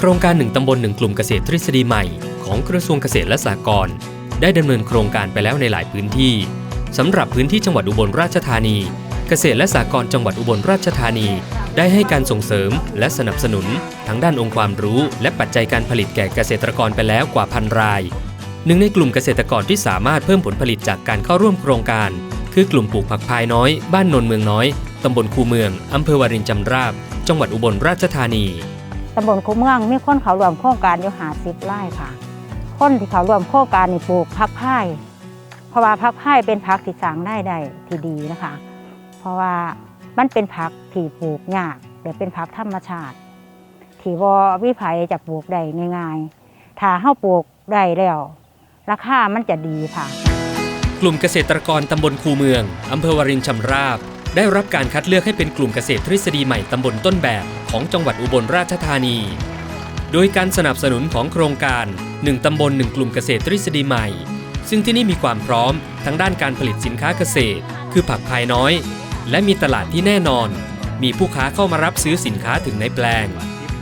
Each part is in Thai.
โครงการหนึ่งตำบลหนึ่งกลุ่มเกษตรทฤษฎีใหม่ ของกระทรวงเกษตรและสหกรณ์ได้ดำเนินโครงการไปแล้วในหลายพื้นที่สำหรับพื้นที่จังหวัดอุบลราชธานี เกษตรและสหกรณ์จังหวัดอุบลราชธานี ได้ให้การส่งเสริมและสนับสนุนทั้งด้านองค์ความรู้และปัจจัยการผลิตแก่เกษตรกรไปแล้วกว่าพันราย หนึ่งในกลุ่มเกษตรกรที่สามารถเพิ่มผลผลิตจากการเข้าร่วมโครงการ คือกลุ่มปลูกผักพายน้อย บ้านนนเมืองน้อยตำบลคูเมืองอำเภอวารินจำราบ จังหวัดอุบลราชธานีำบลคูเมืองมีคนเขารวมโครงการอยู่หาสิบไร่ค่ะ คนที่เขารวมโครงการนี่ปลูกพักไผ่เพราะว่าพักไผ่เป็นพักที่สร้างได้ได้ที่ดีนะคะ เพราะว่ามันเป็นพักที่ปลูกยากแต่เป็นพักธรรมชาติ ที่ววิไผจะปลูกได้ง่ายๆ ถ้าเฮาปลูกได้แล้วราคามันจะดีค่ะ กลุ่มเกษตรกรตำบลคูเมืองอำเภอวารินชำราบ ได้รับการคัดเลือกให้เป็นกลุ่มเกษตรทฤษฎีใหม่ตำบลต้นแบบของจังหวัดอุบลราชธานี โดยการสนับสนุนของโครงการ 1 ตำบล 1 กลุ่มเกษตรทฤษฎีใหม่ ซึ่งที่นี่มีความพร้อมทั้งด้านการผลิตสินค้าเกษตร คือผักภายน้อย และมีตลาดที่แน่นอน มีผู้ค้าเข้ามารับซื้อสินค้าถึงในแปลง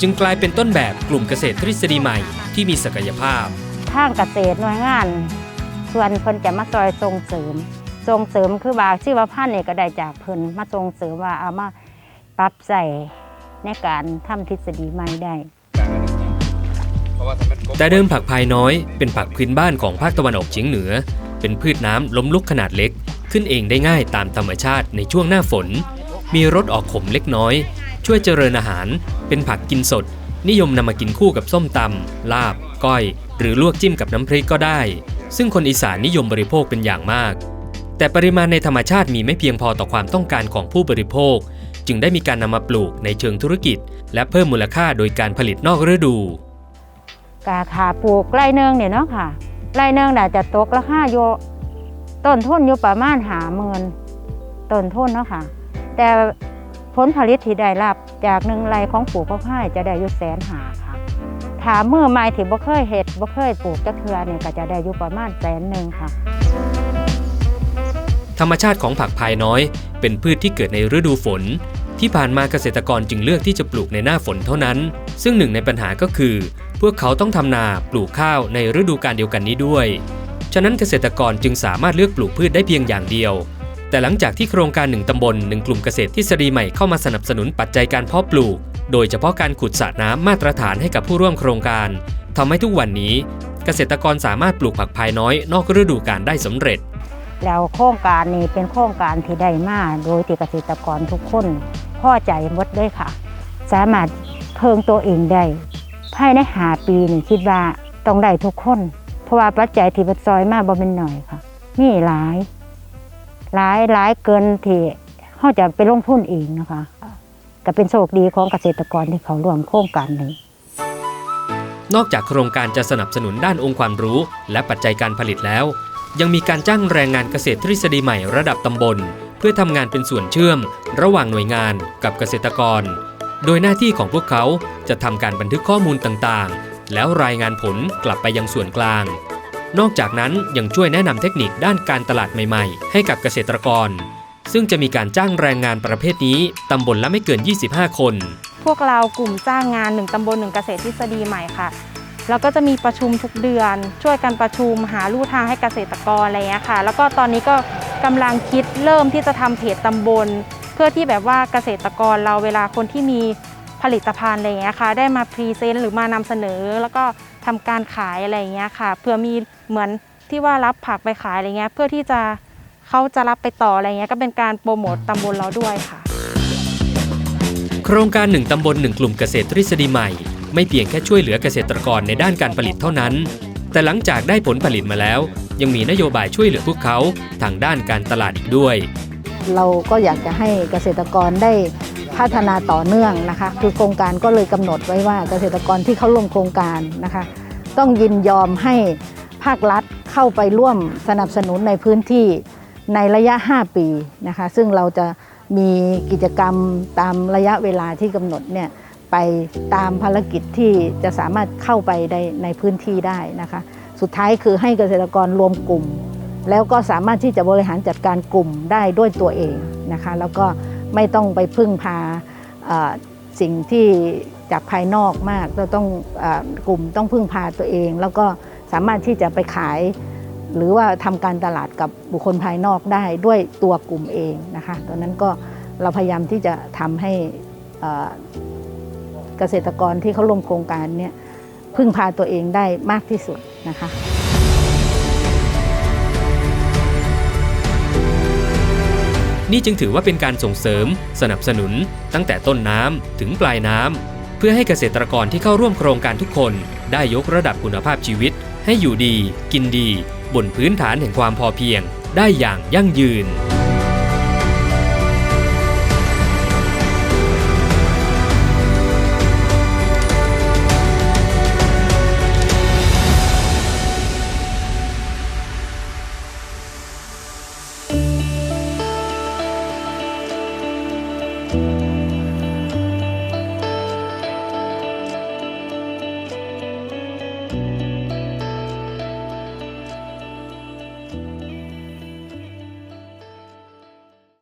จึงกลายเป็นต้นแบบกลุ่มเกษตรทฤษฎีใหม่ที่มีศักยภาพ ทางเกษตรหน่วยงาน ส่วนเพิ่นจะมาซอยส่งเสริม ส่งเสริมคือบาชีวพันธุ์เนี่ยก็ได้จากเพิ่นมาส่งเสริมว่าเอามาปรับใส่ในการทำทฤษฎีใหม่ได้ แต่เดิมผักพายน้อยเป็นผักพื้นบ้านของภาคตะวันออกเฉียงเหนือ เป็นพืชน้ำล้มลุกขนาดเล็ก ขึ้นเองได้ง่ายตามธรรมชาติในช่วงหน้าฝน มีรสออกขมเล็กน้อย ช่วยเจริญอาหาร เป็นผักกินสด นิยมนำมากินคู่กับส้มตำลาบ ก้อย หรือลวกจิ้มกับน้ำพริกก็ได้ ซึ่งคนอีสานนิยมบริโภคเป็นอย่างมาก แต่ปริมาณในธรรมชาติมีไม่เพียงพอต่อความต้องการของผู้บริโภค จึงได้มีการนำมาปลูกในเชิงธุรกิจ และเพิ่มมูลค่าโดยการผลิตนอกฤดูกาขาปลูกไร่เนืองเนี่ยเนาะค่ะไร่เนืองน่าจะตกราคาอยู่ต้นทุนอยู่ประมาณหาหมื่นต้นทุนเนาะค่ะ แต่ผลผลิตที่ได้รับจากหนึ่งไร่ของปลูกข้าวพ่ายจะได้อยู่แสนหาค่ะถามเมื่อใหม่ที่บ่เคยเห็ดบ่เคยปลูกจักเทือเนี่ยก็จะได้อยู่ประมาณแสนหนึ่งค่ะ ธรรมชาติของผักพายน้อย เป็นพืชที่เกิดในฤดูฝน ที่ผ่านมาเกษตรกรจึงเลือกที่จะปลูกในหน้าฝนเท่านั้น ซึ่งหนึ่งในปัญหาก็คือ พวกเขาต้องทำนาปลูกข้าวในฤดูกาลเดียวกันนี้ด้วย ฉะนั้นเกษตรกรจึงสามารถเลือกปลูกพืชได้เพียงอย่างเดียว แต่หลังจากที่โครงการหนึ่งตำบลหนึ่งกลุ่มเกษตรทฤษฎีใหม่เข้ามาสนับสนุนปัจจัยการเพาะปลูก โดยเฉพาะการขุดสระน้ำมาตรฐานให้กับผู้ร่วมโครงการทำให้ทุกวันนี้ เกษตรกรสามารถปลูกผักพายน้อยนอกฤดูกาลได้สำเร็จ แล้วโครงการนี้เป็นโครงการที่ได้มาโดยที่เกษตรกรทุกคนพอใจหมดเลยค่ะ สามารถเพิงตัวเองได้ภายในหาปีนี่คิดว่าต้องได้ทุกคน เพราะว่าปัจจัยที่เพัดซอยมาบ่เป็นหน่อยค่ะมีหลายหลายหลายเกินที่เขาจะไปลงทุนเองนะคะก็เป็นโชคดีของเกษตรกรที่เขาร่วมโครงการนี้นอกจากโครงการจะสนับสนุนด้านองค์ความรู้ และปัจจัยการผลิตแล้ว ยังมีการจ้างแรงงานเกษตรทฤษฎีใหม่ระดับตำบล เพื่อทำงานเป็นส่วนเชื่อม ระหว่างหน่วยงานกับเกษตรกร โดยหน้าที่ของพวกเขาจะทำการบันทึกข้อมูลต่างๆ แล้วรายงานผลกลับไปยังส่วนกลาง นอกจากนั้นยังช่วยแนะนำเทคนิคด้านการตลาดใหม่ๆ ให้กับเกษตรกร ซึ่งจะมีการจ้างแรงงานประเภทนี้ตำบลละไม่เกิน 25 คน พวกเรากลุ่มจ้างงานหนึ่งตำบลหนึ่งเกษตรทฤษฎีใหม่ค่ะ แล้วก็จะมีประชุมทุกเดือน ช่วยกันประชุมหาลู่ทางให้เกษตรกรอะไรเงี้ยค่ะ แล้วก็ตอนนี้ก็กำลังคิดเริ่มที่จะทำเพจตำบล เพื่อที่แบบว่าเกษตรกรเราเวลาคนที่มีผลิตภัณฑ์อะไรเงี้ยค่ะ ได้มาพรีเซนต์หรือมานำเสนอ แล้วก็ทำการขายอะไรเงี้ยค่ะเพื่อมีเหมือนที่ว่ารับผักไปขายอะไรเงี้ยเพื่อที่จะเขาจะรับไปต่ออะไรเงี้ยก็เป็นการโปรโมตตำบลเราด้วยค่ะ โครงการหนึ่งตำบลหนึ่งกลุ่มเกษตรทฤษฎีใหม่ ไม่เพียงแค่ช่วยเหลือเกษตรกรในด้านการผลิตเท่านั้น แต่หลังจากได้ผลผลิตมาแล้ว ยังมีนโยบายช่วยเหลือพวกเขาทางด้านการตลาดอีกด้วย เราก็อยากจะให้เกษตรกรได้พัฒนาต่อเนื่องนะคะ คือโครงการก็เลยกำหนดไว้ว่าเกษตรกรที่เข้าร่วมโครงการนะคะ ต้องยินยอมให้ภาครัฐเข้าไปร่วมสนับสนุนในพื้นที่ในระยะ 5 ปีนะคะ ซึ่งเราจะมีกิจกรรมตามระยะเวลาที่กำหนดเนี่ย ไปตามภารกิจที่จะสามารถเข้าไปในในพื้นที่ได้นะคะ สุดท้ายคือให้เกษตรกรรวมกลุ่ม แล้วก็สามารถที่จะบริหารจัดการกลุ่มได้ด้วยตัวเองนะคะ แล้วก็ไม่ต้องไปพึ่งพาสิ่งที่จากภายนอกมากเราต้องอกลุ่มต้องพึ่งพาตัวเอง แล้วก็สามารถที่จะไปขาย หรือว่าทำการตลาดกับบุคคลภายนอกได้ด้วยตัวกลุ่มเองนะคะตอนนั้นก็เราพยายามที่จะทำให้อ่อ เกษตรกรที่เขาร่วมโครงการเนี่ยพึ่งพาตัวเองได้มากที่สุดนะคะนี่จึงถือว่าเป็นการส่งเสริม สนับสนุน ตั้งแต่ต้นน้ำถึงปลายน้ำเพื่อให้เกษตรกรที่เข้าร่วมโครงการทุกคนได้ยกระดับคุณภาพชีวิต ให้อยู่ดี กินดี บนพื้นฐานแห่งความพอเพียง ได้อย่างยั่งยืน